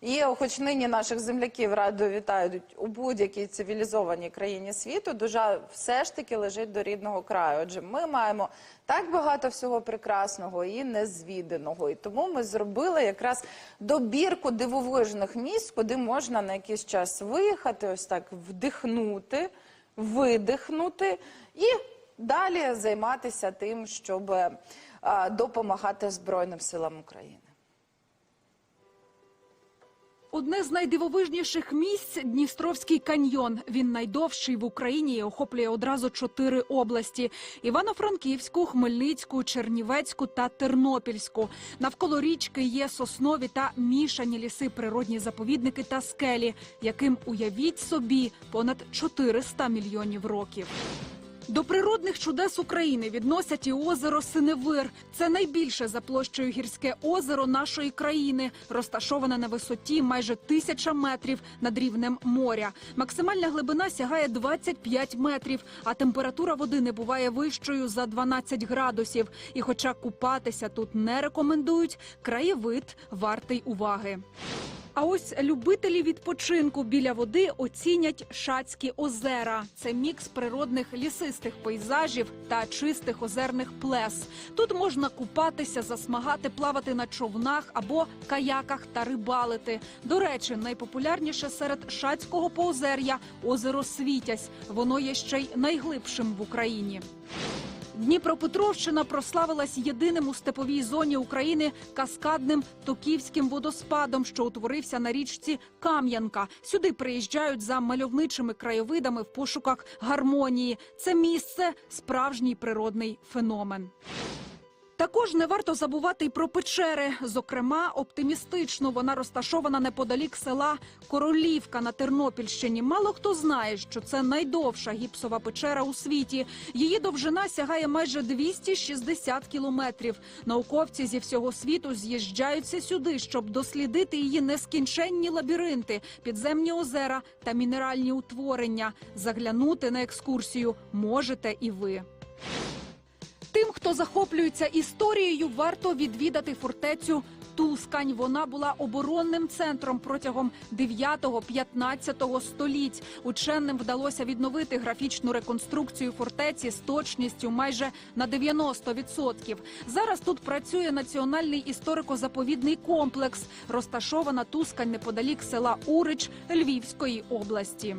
І хоч нині наших земляків радо вітають у будь-якій цивілізованій країні світу, душа все ж таки лежить до рідного краю. Отже, ми маємо так багато всього прекрасного і незвіданого. І тому ми зробили якраз добірку дивовижних місць, куди можна на якийсь час виїхати, ось так вдихнути, видихнути і далі займатися тим, щоб допомагати Збройним силам України. Одне з найдивовижніших місць Дністровський каньйон. Він найдовший в Україні і охоплює одразу чотири області: Івано-Франківську, Хмельницьку, Чернівецьку та Тернопільську. Навколо річки є соснові та мішані ліси, природні заповідники та скелі, яким уявіть собі понад 400 мільйонів років. До природних чудес України відносять і озеро Синевир. Це найбільше за площею гірське озеро нашої країни, розташоване на висоті майже тисяча метрів над рівнем моря. Максимальна глибина сягає 25 метрів, а температура води не буває вищою за 12 градусів. І, хоча купатися тут не рекомендують, краєвид вартий уваги. А ось любителі відпочинку біля води оцінять Шацькі озера. Це мікс природних лісистих пейзажів та чистих озерних плес. Тут можна купатися, засмагати, плавати на човнах або каяках та рибалити. До речі, найпопулярніше серед Шацького поозер'я озеро Світязь. Воно є ще й найглибшим в Україні. Дніпропетровщина прославилась єдиним у степовій зоні України каскадним токівським водоспадом, що утворився на річці Кам'янка. Сюди приїжджають за мальовничими краєвидами в пошуках гармонії. Це місце справжній природний феномен. Також не варто забувати й про печери. Зокрема, оптимістично вона розташована неподалік села Королівка на Тернопільщині. Мало хто знає, що це найдовша гіпсова печера у світі. Її довжина сягає майже 260 кілометрів. Науковці зі всього світу з'їжджаються сюди, щоб дослідити її нескінченні лабіринти, підземні озера та мінеральні утворення. Заглянути на екскурсію можете і ви. Хто захоплюється історією, варто відвідати фортецю Тускань. Вона була оборонним центром протягом 9-15 століть. Ученим вдалося відновити графічну реконструкцію фортеці з точністю майже на 90%. Зараз тут працює національний історико-заповідний комплекс. Розташована Тускань неподалік села Урич Львівської області.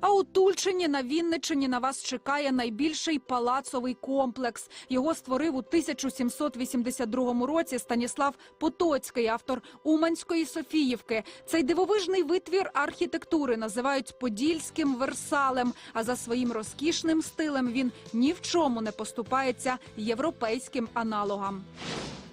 А у Тульчині на Вінничині на вас чекає найбільший палацовий комплекс. Його створив у 1782 році Станіслав Потоцький, автор Уманської Софіївки. Цей дивовижний витвір архітектури називають подільським версалем. А за своїм розкішним стилем він ні в чому не поступається європейським аналогам.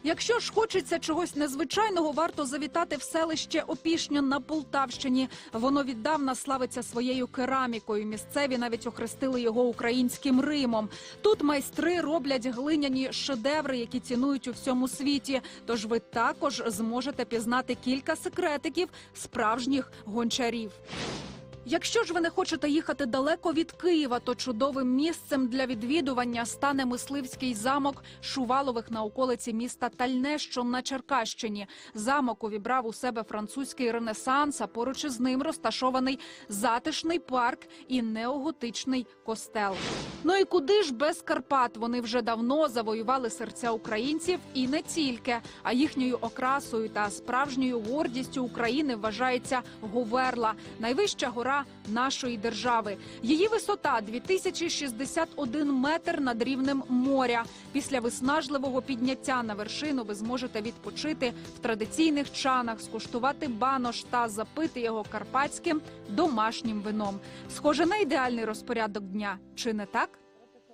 Якщо ж хочеться чогось незвичайного, варто завітати в селище Опішня на Полтавщині. Воно віддавна славиться своєю керамікою. Місцеві навіть охрестили його українським Римом. Тут майстри роблять глиняні шедеври, які цінують у всьому світі. Тож ви також зможете пізнати кілька секретиків справжніх гончарів. Якщо ж ви не хочете їхати далеко від Києва, то чудовим місцем для відвідування стане мисливський замок Шувалових на околиці міста Тальне, що на Черкащині. Замок увібрав у себе французький ренесанс, а поруч із ним розташований затишний парк і неоготичний костел. Ну і куди ж без Карпат? Вони вже давно завоювали серця українців і не тільки. А їхньою окрасою та справжньою гордістю України вважається Говерла, найвища гора нашої держави. Її висота 2061 метр над рівнем моря. Після виснажливого підняття на вершину ви зможете відпочити в традиційних чанах, скуштувати банош та запити його карпатським домашнім вином. Схоже на ідеальний розпорядок дня, чи не так?